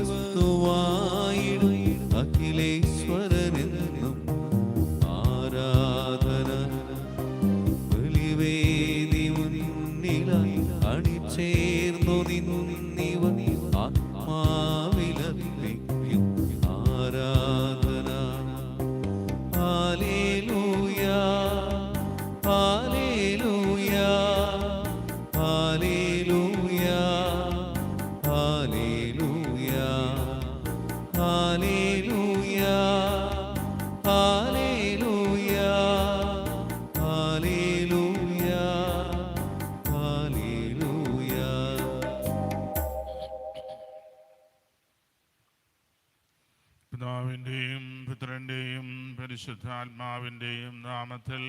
വസ്തുവായിടും പരിശുദ്ധാത്മാവിന്റെയും നാമത്തിൽ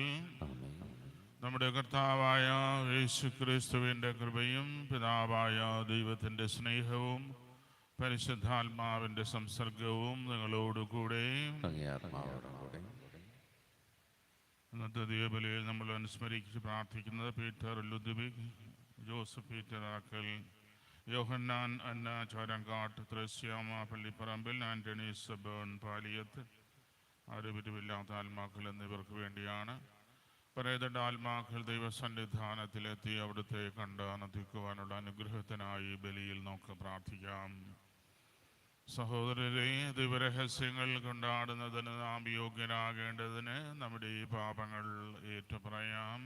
നമ്മുടെ കർത്താവായ യേശു ക്രിസ്തുവിന്റെ കൃപയും പിതാവായ ദൈവത്തിന്റെ സ്നേഹവും പരിശുദ്ധാത്മാവിന്റെ സംസർഗവും നിങ്ങളോടുകൂടെ. ഇന്നത്തെ ദീപലിയിൽ നമ്മൾ അനുസ്മരിച്ച് പ്രാർത്ഥിക്കുന്നത് Peter Ludwig Joseph Peter Akkal Yohannan Anna Chorankattu Thresiamma Pallipparambil Antony സബേൺ Paliyath ആരോഗ്യമില്ലാത്ത ആത്മാക്കൾ എന്നിവർക്ക് വേണ്ടിയാണ്. പറയതണ്ട ആത്മാക്കൾ ദൈവസന്നിധാനത്തിലെത്തി അവിടുത്തെ കണ്ട് അനധിക്കുവാനുള്ള അനുഗ്രഹത്തിനായി ബലിയിൽ നമുക്ക് പ്രാർത്ഥിക്കാം. സഹോദരരെ ദൈവരഹസ്യങ്ങൾ കൊണ്ടാടുന്നതിന് നാം യോഗ്യരാകേണ്ടതിന് നമ്മുടെ ഈ പാപങ്ങൾ ഏറ്റുപറയാം.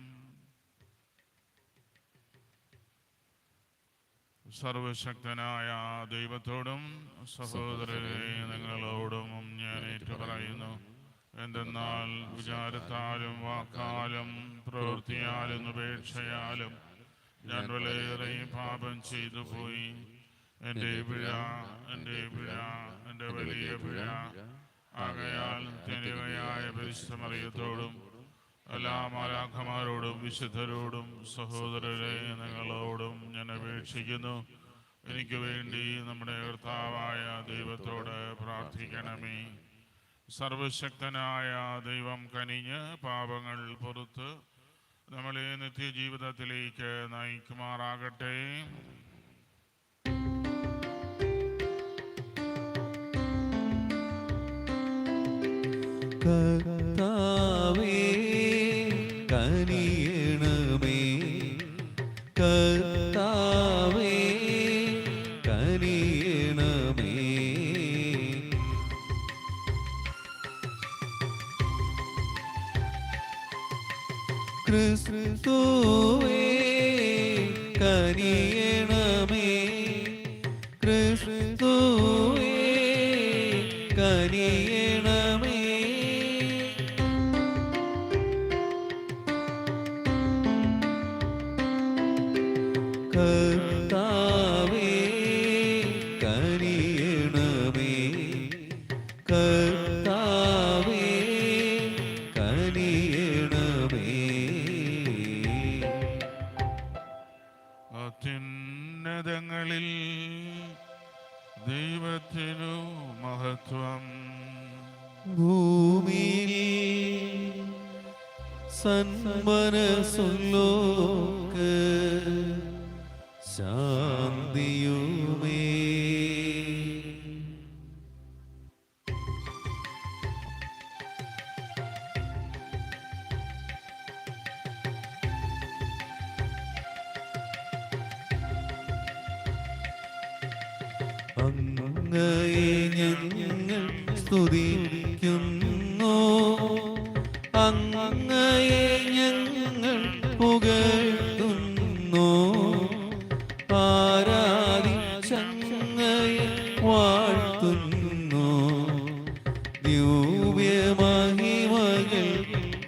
സർവശക്തനായ ദൈവത്തോടും സഹോദരരെ നിങ്ങളോടും ഞാൻ ഏറ്റുപറയുന്നു. എന്തെന്നാൽ വിചാരത്താലും വാക്കാലും പ്രവൃത്തിയാലും ഉപേക്ഷയാലും ഞാൻ വളരെയേറെ പാപം ചെയ്തു പോയി. എന്റെ പിഴ എന്റെ പിഴ എന്റെ വലിയ പിഴ. ആകയാൽ തെളിവയായ പരിശ്രമറിയത്തോടും എല്ലാ മാലാഖമാരോടും വിശുദ്ധരോടും സഹോദരരെ നിങ്ങളോടും ഞാൻ അപേക്ഷിക്കുന്നു. എനിക്ക് വേണ്ടി നമ്മുടെ കർത്താവായ ദൈവത്തോട് പ്രാർത്ഥിക്കണമേ. സർവശക്തനായ ദൈവം കനിഞ്ഞ് പാപങ്ങൾ പുറത്ത് നമ്മളെ നിത്യജീവിതത്തിലേക്ക് നയിക്കുമാറാകട്ടെ. കർത്താവേ അത്യുന്നതങ്ങളിൽ ദൈവത്തിനു മഹത്വം. ഭൂമിയിൽ സന്മനസ്സുള്ളോക്ക് ശാന്തിയുമേ വാഴ്ത്തുന്നു ദിവ്യമഹിമകൾ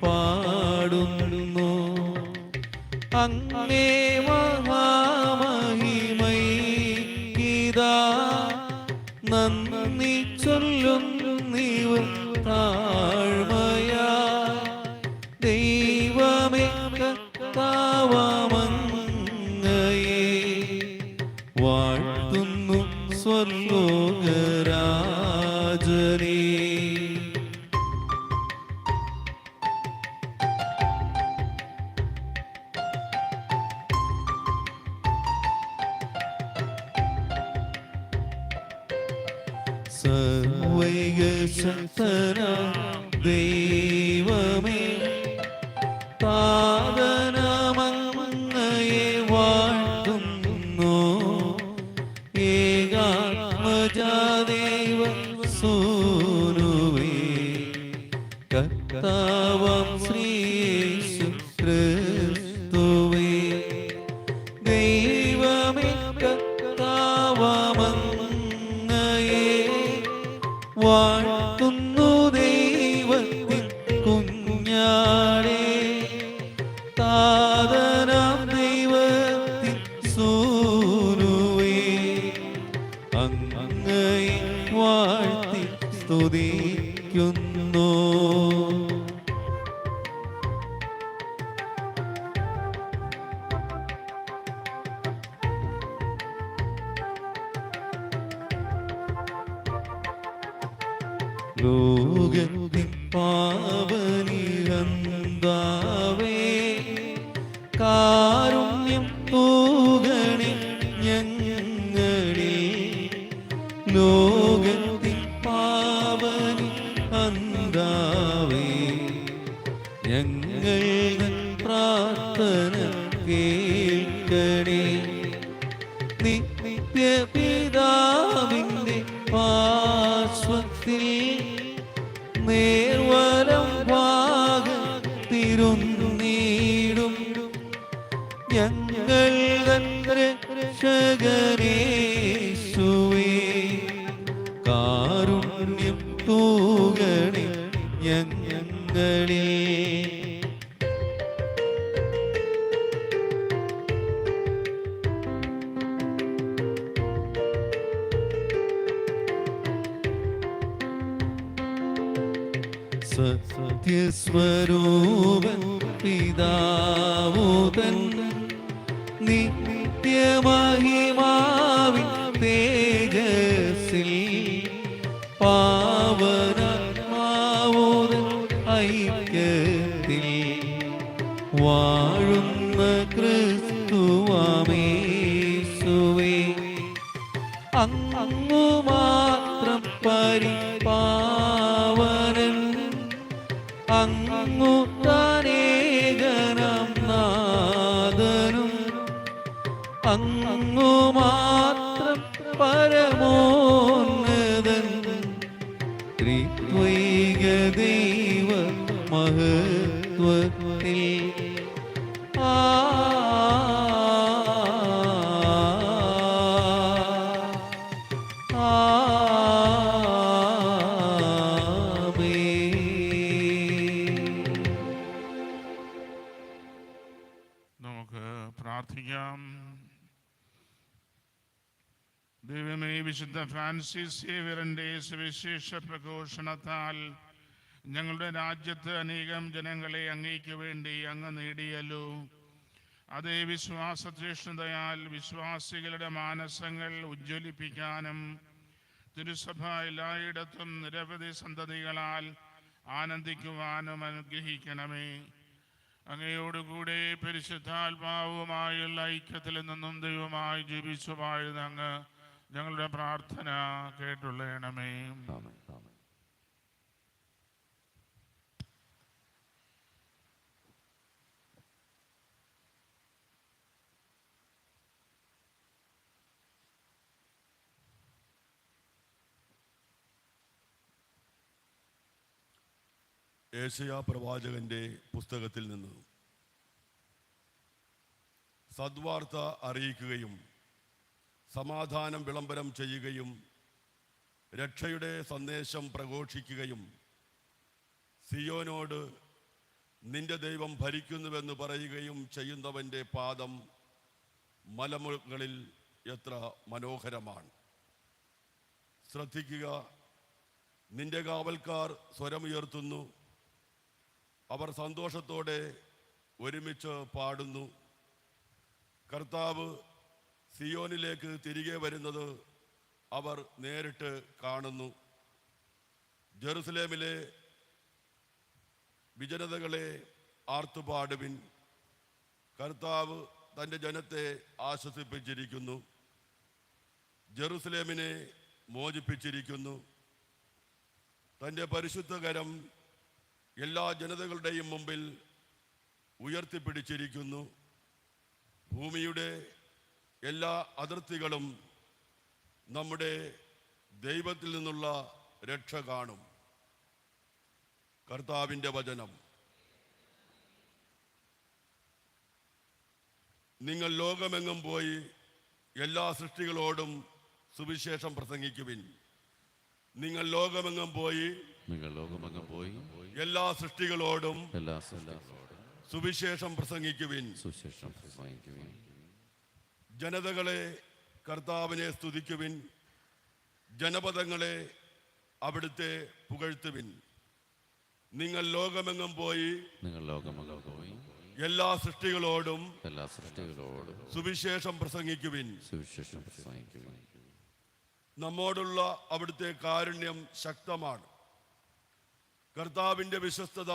പാടുന്നു. അങ്ങേ far. ലോകത്തിൻ പാവനിരന്താവേ ഞങ്ങളേ സത്യസ്വരൂപൻ പിതാവുതൻ നിത്യമഹിമാവിൻ അങ്ങു മാത്രം പരമോന്നതൻ ത്രിത്വൈക ദൈവ മഹത്വത്തിൽ ഫ്രാൻസിസ് സേവിയറിന്റെ സുവിശേഷ പ്രഘോഷണത്താൽ ഞങ്ങളുടെ രാജ്യത്ത് അനേകം ജനങ്ങളെ അങ്ങേക്ക് വേണ്ടി അങ്ങ് നേടിയല്ലോ. അതേ വിശ്വാസതീഷ്ണതയാൽ വിശ്വാസികളുടെ മാനസങ്ങൾ ഉജ്ജ്വലിപ്പിക്കാനും തിരുസഭ എല്ലായിടത്തും നിരവധി സന്തതികളാൽ ആനന്ദിക്കുവാനും അനുഗ്രഹിക്കണമേ. അങ്ങയോടുകൂടെ പരിശുദ്ധാത്മാവുമായുള്ള ഐക്യത്തിൽ നിന്നും ദൈവമായി ജീവിച്ചു അങ്ങ് ഞങ്ങളുടെ പ്രാർത്ഥന കേട്ടുള്ളണമേ. ഏഷ്യ പ്രവാചകന്റെ പുസ്തകത്തിൽ നിന്ന് സദ്വാർത്ത അറിയിക്കുകയും സമാധാനം വിളംബരം ചെയ്യുകയും രക്ഷയുടെ സന്ദേശം പ്രഘോഷിക്കുകയും സിയോനോട് നിന്റെ ദൈവം ഭരിക്കുന്നുവെന്ന് പറയുകയും ചെയ്യുന്നവന്റെ പാദം മലമുകളിൽ എത്ര മനോഹരമാണ്. ശ്രദ്ധിക്കുക നിന്റെ കാവൽക്കാർ സ്വരമുയർത്തുന്നു അവർ സന്തോഷത്തോടെ ഒരുമിച്ച് പാടുന്നു. കർത്താവ് സിയോനിലേക്ക് തിരികെ വരുന്നത് അവർ നേരിട്ട് കാണുന്നു. ജെറുസലേമിലെ വിജനതകളെ ആർത്തുപാടുവിൻ കർത്താവ് തന്റെ ജനത്തെ ആശ്വസിപ്പിച്ചിരിക്കുന്നു. ജെറുസലേമിനെ മോചിപ്പിച്ചിരിക്കുന്നു. തന്റെ പരിശുദ്ധകരം എല്ലാ ജനതകളുടെയും മുമ്പിൽ ഉയർത്തിപ്പിടിച്ചിരിക്കുന്നു. ഭൂമിയുടെ എല്ലാ അതിർത്തികളും നമ്മുടെ ദൈവത്തിൽ നിന്നുള്ള രക്ഷ കാണും. കർത്താവിന്റെ വചനം. നിങ്ങൾ ലോകമെങ്ങും പോയി എല്ലാ സൃഷ്ടികളോടും സുവിശേഷം പ്രസംഗിക്കുവിൻ. നിങ്ങൾ ലോകമെങ്ങും പോയി നിങ്ങൾ ലോകമെങ്ങും പോയി എല്ലാ സൃഷ്ടികളോടും എല്ലാ സുവിശേഷം പ്രസംഗിക്കുവിൻ. സുശേഷം പ്രസംഗിക്കുകയും ജനതകളെ കർത്താവിനെ സ്തുതിക്കുവിൻ. ജനപദങ്ങളെ അവിടുത്തെ പുകഴ്ത്തുവിൻ. നിങ്ങൾ ലോകമെങ്ങും പോയി നിങ്ങൾ ലോകമെങ്ങും പോയി. എല്ലാ സൃഷ്ടികളോടും എല്ലാ സൃഷ്ടികളോടും സുവിശേഷം പ്രസംഗിക്കുവിൻ. സുവിശേഷം പ്രസംഗിക്കുവിൻ. നമ്മോടുള്ള അവിടുത്തെ കാരുണ്യം ശക്തമാണ്. കർത്താവിന്റെ വിശ്വസ്തത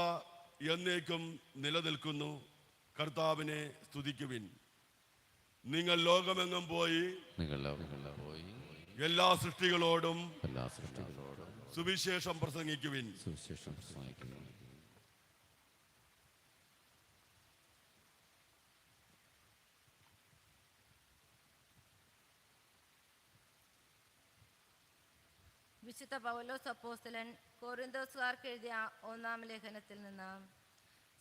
എന്നേക്കും നിലനിൽക്കുന്നു. കർത്താവിനെ സ്തുതിക്കുവിൻ. നിങ്ങൾ ലോകമെങ്ങും പോയി. നിങ്ങൾ ലോകമെങ്ങും പോയി. എല്ലാ സൃഷ്ടികളോടും എല്ലാ സൃഷ്ടികളോടും സുവിശേഷം പ്രസംഗിക്കുവിൻ. സുവിശേഷം പ്രസംഗിക്കുവിൻ. വിശുദ്ധ പൗലോസ് അപ്പോസ്തലൻ കോറിന്തോസുകാർക്ക് എഴുതിയ ഒന്നാം ലേഖനത്തിൽ നിന്ന്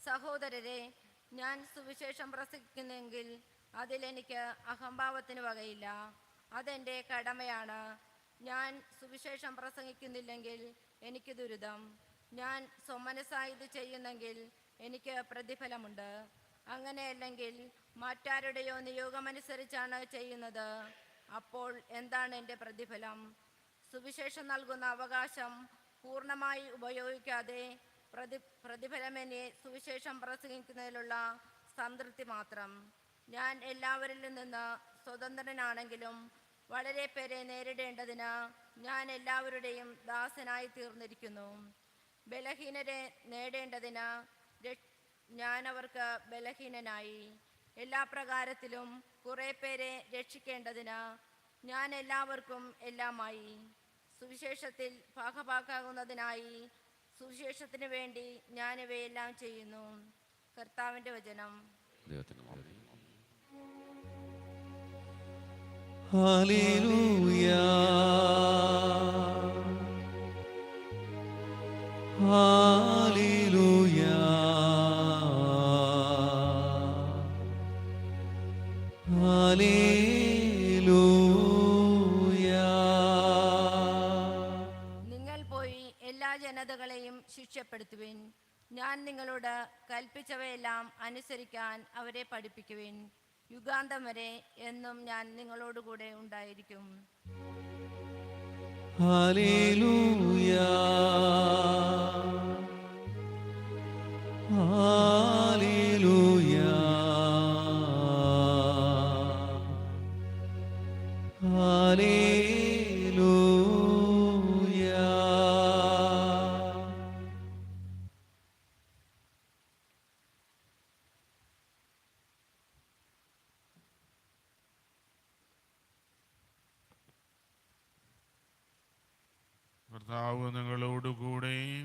സഹോദരരെ ഞാൻ സുവിശേഷം പ്രസംഗിക്കുന്നെങ്കിൽ അതിലെനിക്ക് അഹംഭാവത്തിന് വകയില്ല. അതെന്റെ കടമയാണ്. ഞാൻ സുവിശേഷം പ്രസംഗിക്കുന്നില്ലെങ്കിൽ എനിക്ക് ദുരിതം. ഞാൻ സ്വമനസായി ഇത് ചെയ്യുന്നെങ്കിൽ എനിക്ക് പ്രതിഫലമുണ്ട്. അങ്ങനെയല്ലെങ്കിൽ മറ്റാരുടെയോ നിയോഗമനുസരിച്ചാണ് ചെയ്യുന്നത്. അപ്പോൾ എന്താണ് എന്റെ പ്രതിഫലം? സുവിശേഷം നൽകുന്ന അവകാശം പൂർണമായി ഉപയോഗിക്കാതെ പ്രതി പ്രതിഫലമെന്നെ സുവിശേഷം പ്രസംഗിക്കുന്നതിലുള്ള സംതൃപ്തി മാത്രം. ഞാൻ എല്ലാവരിൽ നിന്ന് സ്വതന്ത്രനാണെങ്കിലും വളരെ പേരെ നേരിടേണ്ടതിന് ഞാൻ എല്ലാവരുടെയും ദാസനായി തീർന്നിരിക്കുന്നു. ബലഹീനരെ നേടേണ്ടതിന് ഞാൻ അവർക്ക് ബലഹീനനായി. എല്ലാ പ്രകാരത്തിലും കുറെ പേരെ രക്ഷിക്കേണ്ടതിന് ഞാൻ എല്ലാവർക്കും എല്ലാമായി. സുവിശേഷത്തിൽ ഭാഗഭാക്കാകുന്നതിനായി സുവിശേഷത്തിന് വേണ്ടി ഞാൻ ഇവയെല്ലാം ചെയ്യുന്നു. കർത്താവിന്റെ വചനം. ദൈവത്തിന് ഹല്ലേലൂയ ഹല്ലേലൂയ ഹല്ലേലൂയ നിങ്ങൾ പോയി എല്ലാ ജനതകളെയും ശിക്ഷപ്പെടുത്തുവിൻ. ഞാൻ നിങ്ങളോട് കൽപ്പിച്ചവയെല്ലാം അനുസരിക്കാൻ അവരെ പഠിപ്പിക്കുവിൻ. യുഗാന്തം വരെ എന്നും ഞാൻ നിങ്ങളോടുകൂടെ ഉണ്ടായിരിക്കും. ഹാലേലൂയാ ഹല്ലേലൂയ കർത്താവ് നിങ്ങളോടുകൂടെ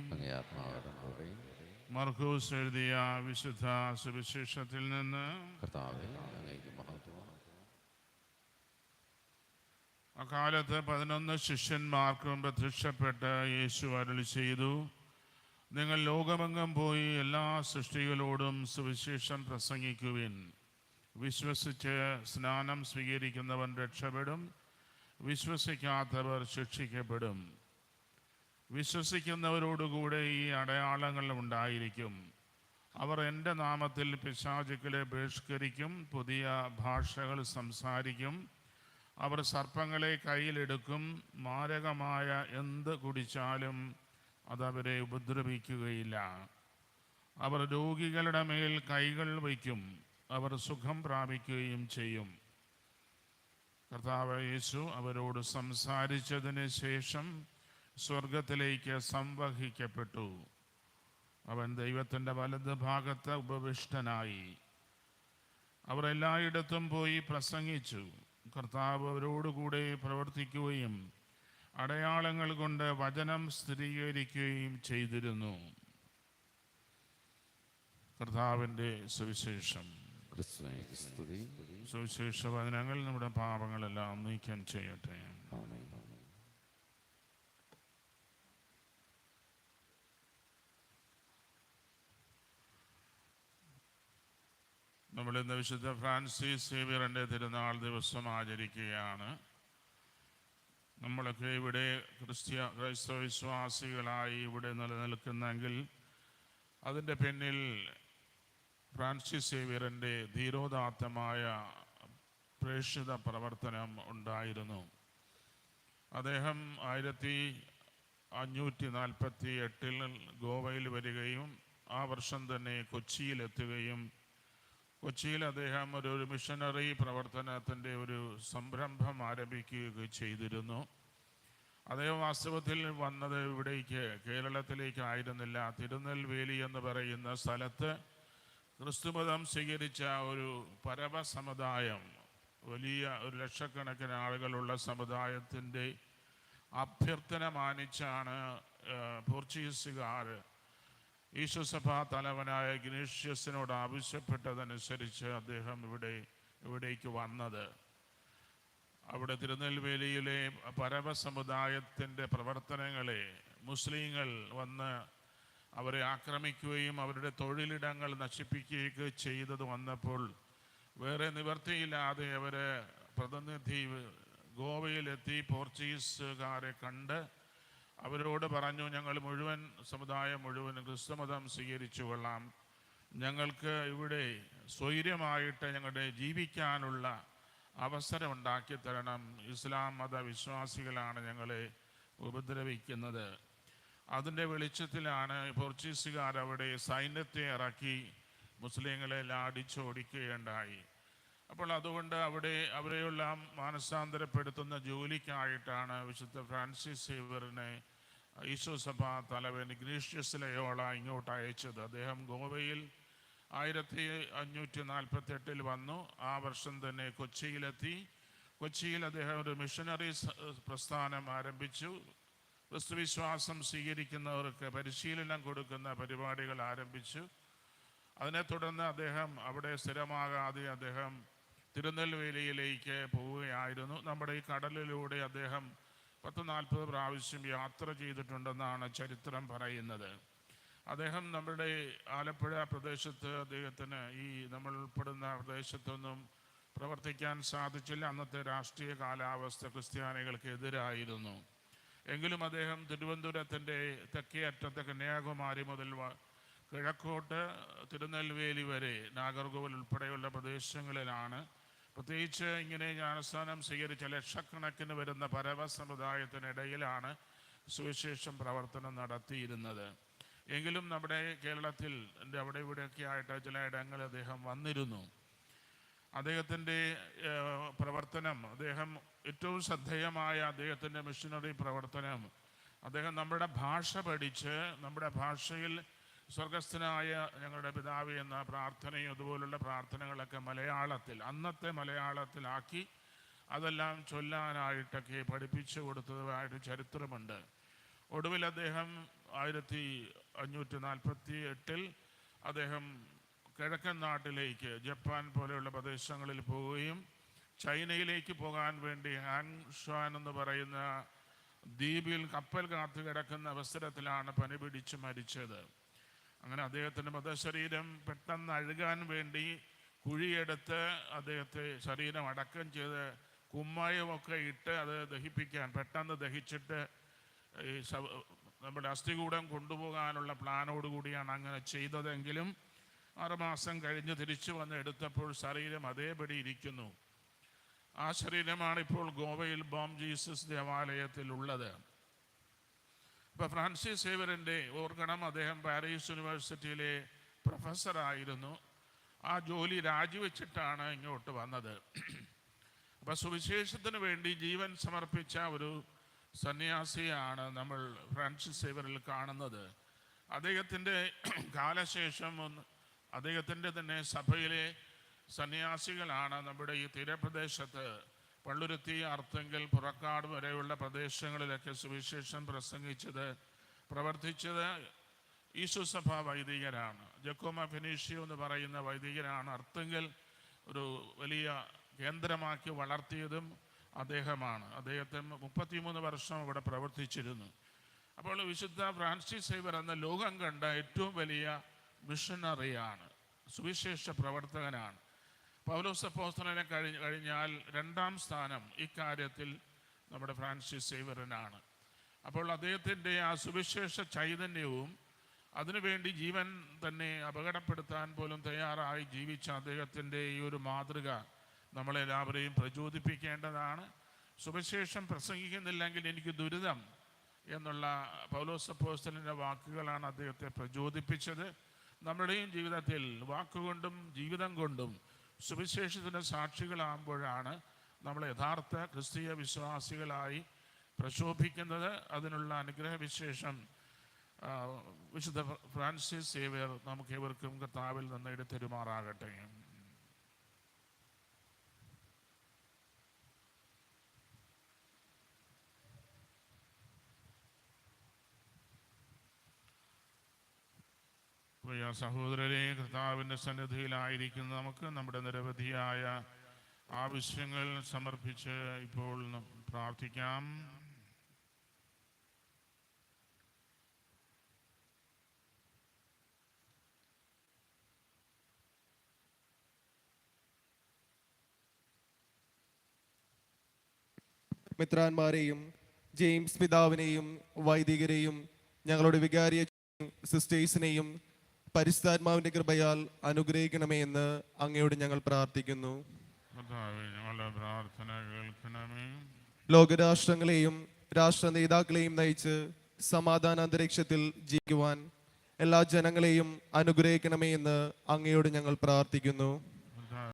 മർഹൂസ് എഴുതിയ വിശുദ്ധ സുവിശേഷത്തിൽ നിന്ന് അക്കാലത്ത് പതിനൊന്ന് ശിഷ്യന്മാർക്കും പ്രത്യക്ഷപ്പെട്ട് യേശു അരളി ചെയ്തു. നിങ്ങൾ ലോകമെങ്ങും പോയി എല്ലാ സൃഷ്ടികളോടും സുവിശേഷം പ്രസംഗിക്കുവിൻ. വിശ്വസിച്ച് സ്നാനം സ്വീകരിക്കുന്നവൻ രക്ഷപ്പെടും. വിശ്വസിക്കാത്തവർ ശിക്ഷിക്കപ്പെടും. വിശ്വസിക്കുന്നവരോടുകൂടെ ഈ അടയാളങ്ങൾ ഉണ്ടായിരിക്കും. അവർ എന്റെ നാമത്തിൽ പിശാചുക്കളെ ബഹിഷ്കരിക്കും പുതിയ ഭാഷകൾ സംസാരിക്കും അവർ സർപ്പങ്ങളെ കയ്യിലെടുക്കും മാരകമായ എന്ത് കുടിച്ചാലും അതവരെ ഉപദ്രവിക്കുകയില്ല. അവർ രോഗികളുടെ മേൽ കൈകൾ വയ്ക്കും അവർ സുഖം പ്രാപിക്കുകയും ചെയ്യും. കർത്താവ് യേശു അവരോട് സംസാരിച്ചതിന് ശേഷം സ്വർഗത്തിലേക്ക് സംവഹിക്കപ്പെട്ടു. അവൻ ദൈവത്തിന്റെ വലത് ഭാഗത്ത് ഉപവിഷ്ടനായി. അവർ എല്ലായിടത്തും പോയി പ്രസംഗിച്ചു. കർത്താവ് അവരോടുകൂടെ പ്രവർത്തിക്കുകയും അടയാളങ്ങൾ കൊണ്ട് വചനം സ്ഥിരീകരിക്കുകയും ചെയ്തിരുന്നു. കർത്താവിന്റെ സുവിശേഷം. സുവിശേഷ വചനങ്ങൾ നമ്മുടെ പാപങ്ങളെല്ലാം നീക്കം ചെയ്യട്ടെ. ആമേൻ. നമ്മൾ ഇന്ന് വിശുദ്ധ ഫ്രാൻസിസ് സേവിയറിന്റെ തിരുനാൾ ദിവസം ആചരിക്കുകയാണ്. നമ്മളൊക്കെ ഇവിടെ ക്രിസ്ത്യ ക്രൈസ്തവ വിശ്വാസികളായി ഇവിടെ നിലനിൽക്കുന്നെങ്കിൽ അതിന്റെ പിന്നിൽ ഫ്രാൻസിസ് സേവിയറിന്റെ ധീരോദാത്തമായ പ്രേക്ഷിത പ്രവർത്തനം ഉണ്ടായിരുന്നു. അദ്ദേഹം ആയിരത്തി അഞ്ഞൂറ്റി നാൽപ്പത്തി എട്ടിൽ ഗോവയിൽ വരികയും ആ വർഷം തന്നെ കൊച്ചിയിലെത്തുകയും കൊച്ചിയിൽ അദ്ദേഹം ഒരു മിഷനറി പ്രവർത്തനത്തിന്റെ ഒരു സംരംഭം ആരംഭിക്കുകയൊക്കെ ചെയ്തിരുന്നു. അദ്ദേഹം വാസ്തവത്തിൽ വന്നത് ഇവിടേക്ക് കേരളത്തിലേക്ക് ആയിരുന്നില്ല തിരുനെൽവേലി എന്ന് പറയുന്ന സ്ഥലത്ത് ക്രിസ്തുമതം സ്വീകരിച്ച ഒരു പരമ സമുദായം വലിയ ഒരു ലക്ഷക്കണക്കിന് ആളുകളുള്ള സമുദായത്തിന്റെ അഭ്യർത്ഥന മാനിച്ചാണ് പോർച്ചുഗീസുകാർ ഈശോസഭാ തലവനായ ഗ്നേഷ്യസിനോട് ആവശ്യപ്പെട്ടതനുസരിച്ച് അദ്ദേഹം ഇവിടെ ഇവിടേക്ക് വന്നത്. അവിടെ തിരുനെൽവേലിയിലെ പരമസമുദായത്തിന്റെ പ്രവർത്തനങ്ങളെ മുസ്ലിങ്ങൾ വന്ന് അവരെ ആക്രമിക്കുകയും അവരുടെ തൊഴിലിടങ്ങൾ നശിപ്പിക്കുകയൊക്കെ ചെയ്തത് വന്നപ്പോൾ വേറെ നിവർത്തിയില്ലാതെ അവരെ പ്രതിനിധി ഗോവയിലെത്തി പോർച്ചുഗീസുകാരെ കണ്ട് അവരോട് പറഞ്ഞു ഞങ്ങൾ മുഴുവൻ സമുദായം മുഴുവൻ ക്രിസ്തുമതം സ്വീകരിച്ചു കൊള്ളാം. ഞങ്ങൾക്ക് ഇവിടെ സ്വൈര്യമായിട്ട് ഞങ്ങളുടെ ജീവിക്കാനുള്ള അവസരം ഉണ്ടാക്കി തരണം. ഇസ്ലാം മതവിശ്വാസികളാണ് ഞങ്ങളെ ഉപദ്രവിക്കുന്നത്. അതിന്റെ വെളിച്ചത്തിലാണ് പോർച്ചുഗീസുകാർ അവിടെ സൈന്യത്തെ ഇറക്കി മുസ്ലിങ്ങളെ അടിച്ചോടിക്കുകയുണ്ടായി അപ്പോൾ അതുകൊണ്ട് അവിടെ അവരെയെല്ലാം മാനസാന്തരപ്പെടുത്തുന്ന ജോലിക്കായിട്ടാണ് വിശുദ്ധ ഫ്രാൻസിസ് സേവറിനെ ഈശോ സഭ തലവൻ ഗ്രീഷ്യസ് ലയോള ഇങ്ങോട്ട് അയച്ചത്. അദ്ദേഹം ഗോവയിൽ ആയിരത്തി അഞ്ഞൂറ്റി നാൽപ്പത്തി എട്ടിൽ വന്നു. ആ വർഷം തന്നെ കൊച്ചിയിലെത്തി. കൊച്ചിയിൽ അദ്ദേഹം ഒരു മിഷനറി പ്രസ്ഥാനം ആരംഭിച്ചു. ക്രിസ്തുവിശ്വാസം സ്വീകരിക്കുന്നവർക്ക് പരിശീലനം കൊടുക്കുന്ന പരിപാടികൾ ആരംഭിച്ചു. അതിനെ തുടർന്ന് അദ്ദേഹം അവിടെ സ്ഥിരമാകാതെ അദ്ദേഹം തിരുനെൽവേലിയിലേക്ക് പോവുകയായിരുന്നു. നമ്മുടെ ഈ കടലിലൂടെ അദ്ദേഹം പത്ത് നാൽപ്പത് പ്രാവശ്യം യാത്ര ചെയ്തിട്ടുണ്ടെന്നാണ് ചരിത്രം പറയുന്നത്. അദ്ദേഹം നമ്മുടെ ആലപ്പുഴ പ്രദേശത്ത് അദ്ദേഹത്തിന് ഈ നമ്മൾ ഉൾപ്പെടുന്ന പ്രദേശത്തൊന്നും പ്രവർത്തിക്കാൻ സാധിച്ചില്ല. അന്നത്തെ രാഷ്ട്രീയ കാലാവസ്ഥ ക്രിസ്ത്യാനികൾക്ക് എതിരായിരുന്നു. എങ്കിലും അദ്ദേഹം തിരുവനന്തപുരത്തിന്റെ തെക്കേ അറ്റത്തെ കന്യാകുമാരി മുതൽ കിഴക്കോട്ട് തിരുനെൽവേലി വരെ നാഗർകോവിൽ ഉൾപ്പെടെയുള്ള പ്രദേശങ്ങളിലാണ് പ്രത്യേകിച്ച് ഇങ്ങനെ ജ്ഞാനസ്ഥാനം സ്വീകരിച്ച ലക്ഷക്കണക്കിന് വരുന്ന പരവ സമുദായത്തിനിടയിലാണ് സുവിശേഷം പ്രവർത്തനം നടത്തിയിരുന്നത്. എങ്കിലും നമ്മുടെ കേരളത്തിൽ എന്റെ അവിടെ ഇവിടെയൊക്കെ ആയിട്ട് ചില ഇടങ്ങളിൽ അദ്ദേഹം വന്നിരുന്നു. അദ്ദേഹത്തിന്റെ പ്രവർത്തനം അദ്ദേഹം ഏറ്റവും ശ്രദ്ധേയമായ അദ്ദേഹത്തിന്റെ മിഷനറി പ്രവർത്തനം അദ്ദേഹം നമ്മുടെ ഭാഷ പഠിച്ച് നമ്മുടെ ഭാഷയിൽ സ്വർഗസ്ഥനായ ഞങ്ങളുടെ പിതാവ് എന്ന പ്രാർത്ഥനയും അതുപോലുള്ള പ്രാർത്ഥനകളൊക്കെ മലയാളത്തിൽ അന്നത്തെ മലയാളത്തിലാക്കി അതെല്ലാം ചൊല്ലാനായിട്ടൊക്കെ പഠിപ്പിച്ചു കൊടുത്തതായിട്ട് ചരിത്രമുണ്ട്. ഒടുവിൽ അദ്ദേഹം ആയിരത്തി അഞ്ഞൂറ്റി നാൽപ്പത്തി എട്ടിൽ അദ്ദേഹം കിഴക്കൻ നാട്ടിലേക്ക് ജപ്പാൻ പോലെയുള്ള പ്രദേശങ്ങളിൽ പോവുകയും ചൈനയിലേക്ക് പോകാൻ വേണ്ടി ഹാങ് ഷാൻ എന്ന് പറയുന്ന ദ്വീപിൽ കപ്പൽ കാത്തു കിടക്കുന്ന അവസരത്തിലാണ് പനി പിടിച്ച് മരിച്ചത്. അങ്ങനെ അദ്ദേഹത്തിന്റെ മൃതശരീരം പെട്ടെന്ന് അഴുകാൻ വേണ്ടി കുഴിയെടുത്ത് അദ്ദേഹത്തെ ശരീരം അടക്കം ചെയ്ത് കുമ്മായമൊക്കെ ഇട്ട് അത് ദഹിപ്പിക്കാൻ പെട്ടെന്ന് ദഹിച്ചിട്ട് ഈ നമ്മുടെ അസ്ഥികൂടം കൊണ്ടുപോകാനുള്ള പ്ലാനോട് കൂടിയാണ് അങ്ങനെ ചെയ്തതെങ്കിലും ആറുമാസം കഴിഞ്ഞ് തിരിച്ചു വന്ന് എടുത്തപ്പോൾ ശരീരം അതേപടി ഇരിക്കുന്നു. ആ ശരീരമാണ് ഇപ്പോൾ ഗോവയിൽ ബോം ജീസസ് ദേവാലയത്തിൽ ഇപ്പൊ ഫ്രാൻസിസ് സേവരന്റെ ഓർക്കണം അദ്ദേഹം പാരീസ് യൂണിവേഴ്സിറ്റിയിലെ പ്രൊഫസറായിരുന്നു ആ ജോലി രാജിവെച്ചിട്ടാണ് ഇങ്ങോട്ട് വന്നത്. അപ്പോൾ സുവിശേഷത്തിന് വേണ്ടി ജീവൻ സമർപ്പിച്ച ഒരു സന്യാസിയാണ് നമ്മൾ ഫ്രാൻസിസ് സേവറിൽ കാണുന്നത്. അദ്ദേഹത്തിന്റെ കാലശേഷം ഒന്ന് അദ്ദേഹത്തിന്റെ തന്നെ സഭയിലെ സന്യാസികളാണ് നമ്മുടെ ഈ തീരപ്രദേശത്ത് പള്ളുരുത്തി അർത്തങ്കൽ പുറക്കാട് വരെയുള്ള പ്രദേശങ്ങളിലൊക്കെ സുവിശേഷം പ്രസംഗിച്ചത് പ്രവർത്തിച്ചത് ഈശുസഭ വൈദികരാണ്. ജക്കോമ ഫിനീഷ്യോ എന്ന് പറയുന്ന വൈദികരാണ് അർത്തങ്കൽ ഒരു വലിയ കേന്ദ്രമാക്കി വളർത്തിയതും അദ്ദേഹമാണ്. അദ്ദേഹത്തെ മുപ്പത്തിമൂന്ന് വർഷം ഇവിടെ പ്രവർത്തിച്ചിരുന്നു. അപ്പോൾ വിശുദ്ധ ഫ്രാൻസിസ് സേവർ എന്ന ലോകം കണ്ട ഏറ്റവും വലിയ മിഷനറിയാണ് സുവിശേഷ പ്രവർത്തകനാണ്. പൗലോസ് അപ്പോസ്തലനെ കഴിഞ്ഞ് കഴിഞ്ഞാൽ രണ്ടാം സ്ഥാനം ഇക്കാര്യത്തിൽ നമ്മുടെ ഫ്രാൻസിസ് സേവറിനാണ് അപ്പോൾ അദ്ദേഹത്തിന്റെ ആ സുവിശേഷ ചൈതന്യവും അതിനുവേണ്ടി ജീവൻ തന്നെ അപകടപ്പെടുത്താൻ പോലും തയ്യാറായി ജീവിച്ച അദ്ദേഹത്തിന്റെ ഈ ഒരു മാതൃക നമ്മളെല്ലാവരെയും പ്രചോദിപ്പിക്കേണ്ടതാണ്. സുവിശേഷം പ്രസംഗിക്കുന്നില്ലെങ്കിൽ എനിക്ക് ദുരിതം എന്നുള്ള പൗലോസ് അപ്പോസ്തലിന്റെ വാക്കുകളാണ് അദ്ദേഹത്തെ പ്രചോദിപ്പിച്ചത്. നമ്മുടെയും ജീവിതത്തിൽ വാക്കുകൊണ്ടും ജീവിതം കൊണ്ടും സുവിശേഷത്തിന്റെ സാക്ഷികളാകുമ്പോഴാണ് നമ്മൾ യഥാർത്ഥ ക്രിസ്തീയ വിശ്വാസികളായി പ്രശോഭിക്കുന്നത്. അതിനുള്ള അനുഗ്രഹവിശേഷം വിശുദ്ധ ഫ്രാൻസിസ് സേവിയർ നമുക്ക് ഏവർക്കും കർത്താവിൽ നിന്ന് എടുത്തെരുമാറാകട്ടെ പ്രിയ സഹോദരരെ കർത്താവിന്റെ സന്നിധിയിലായിരിക്കുന്ന നമുക്ക് നമ്മുടെ നിരവധിയായ ആവശ്യങ്ങൾ സമർപ്പിച്ച് ഇപ്പോൾ പ്രാർത്ഥിക്കാം. മിത്രാന്മാരെയും ജെയിംസ് പിതാവിനെയും വൈദികരെയും ഞങ്ങളുടെ വികാരിയ സിസ്റ്റേഴ്സിനെയും പരിശുദ്ധാത്മാവിന്റെ കൃപയാൽ അനുഗ്രഹിക്കണമേ എന്ന് അങ്ങയോട് ഞങ്ങൾ പ്രാർത്ഥിക്കുന്നു. ലോകരാഷ്ട്രങ്ങളെയും രാഷ്ട്ര നേതാക്കളെയും നയിച്ച് സമാധാന അന്തരീക്ഷത്തിൽ ജീവിക്കുവാൻ എല്ലാ ജനങ്ങളെയും അനുഗ്രഹിക്കണമേ എന്ന് അങ്ങയോട് ഞങ്ങൾ പ്രാർത്ഥിക്കുന്നു.